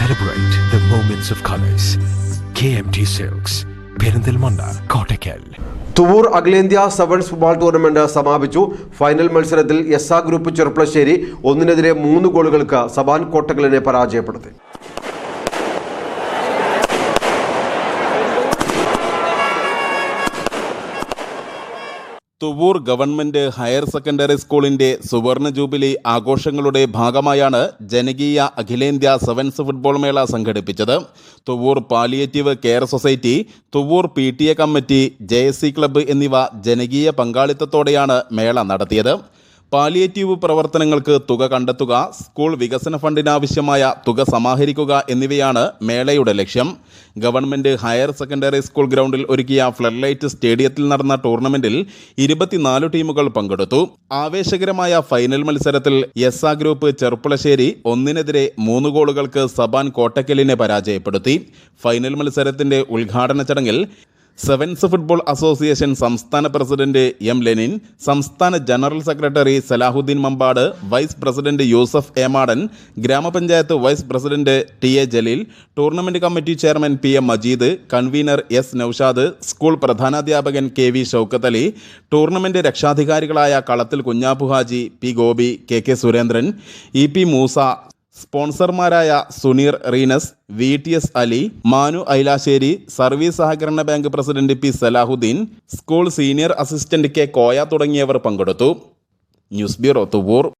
Celebrate the moments of colors. KMT silks Perinthalmanna Kottakkal Thuvvur അഖിലേന്ത്യാ sevens football tournament സമാപിച്ചു. Final മത്സരത്തിൽ S group Cherpulassery ഒന്നിനെതിരെ മൂന്ന് ഗോളുകൾക്ക് സബാൻ കോട്ടക്കലിനെ പരാജയപ്പെടുത്തി. തുവൂർ ഗവൺമെന്റ് ഹയർ സെക്കൻഡറി സ്കൂളിന്റെ സുവർണ ജൂബിലി ആഘോഷങ്ങളുടെ ഭാഗമായാണ് ജനകീയ അഖിലേന്ത്യാ സെവൻസ് ഫുട്ബോൾ മേള സംഘടിപ്പിച്ചത്. Thuvvur palliative care society Thuvvur P T A committee J club എന്നിവ ജനകീയ പങ്കാളിത്തത്തോടെയാണ് മേള നടത്തിയത്. പാലിയേറ്റീവ് പ്രവർത്തനങ്ങൾക്ക് തുക കണ്ടെത്തുക സ്കൂൾ വികസന ഫണ്ടിനാവശ്യമായ തുക സമാഹരിക്കുക എന്നിവയാണ് മേളയുടെ ലക്ഷ്യം. ഗവൺമെന്റ് ഹയർ സെക്കൻഡറി സ്കൂൾ ഗ്രൗണ്ടിൽ ഒരുക്കിയ ഫ്ലഡ് സ്റ്റേഡിയത്തിൽ നടന്ന ടൂർണമെന്റിൽ ഇരുപത്തിനാല് ടീമുകൾ പങ്കെടുത്തു. ആവേശകരമായ ഫൈനൽ മത്സരത്തിൽ എസ് ആ ഗ്രൂപ്പ് ചെറുപ്പുളശ്ശേരി ഒന്നിനെതിരെ മൂന്ന് ഗോളുകൾക്ക് സബാൻ കോട്ടക്കലിനെ പരാജയപ്പെടുത്തി. ഫൈനൽ മത്സരത്തിന്റെ ഉദ്ഘാടന ചടങ്ങിൽ സെവൻസ് ഫുട്ബോൾ അസോസിയേഷൻ സംസ്ഥാന പ്രസിഡന്റ് എം ലെനിൻ സംസ്ഥാന general secretary Salahuddin Mampad vice president Yusuf Emadan ഗ്രാമപഞ്ചായത്ത് vice president T A Jaleel tournament committee chairman P M Majeed convener S Noushad school പ്രധാനാധ്യാപകൻ K V Shoukath Ali tournament രക്ഷാധികാരികളായ Kalathil Kunhappu Haji P Gopi K K Surendran E P Moosa സ്പോൺസർമാരായ Suneer Reenas V T S Ali Manu Ailassery service സഹകരണ bank president P Salahuddin school senior assistant K Koya തുടങ്ങിയവർ പങ്കെടുത്തു. News bureau Thuvvur.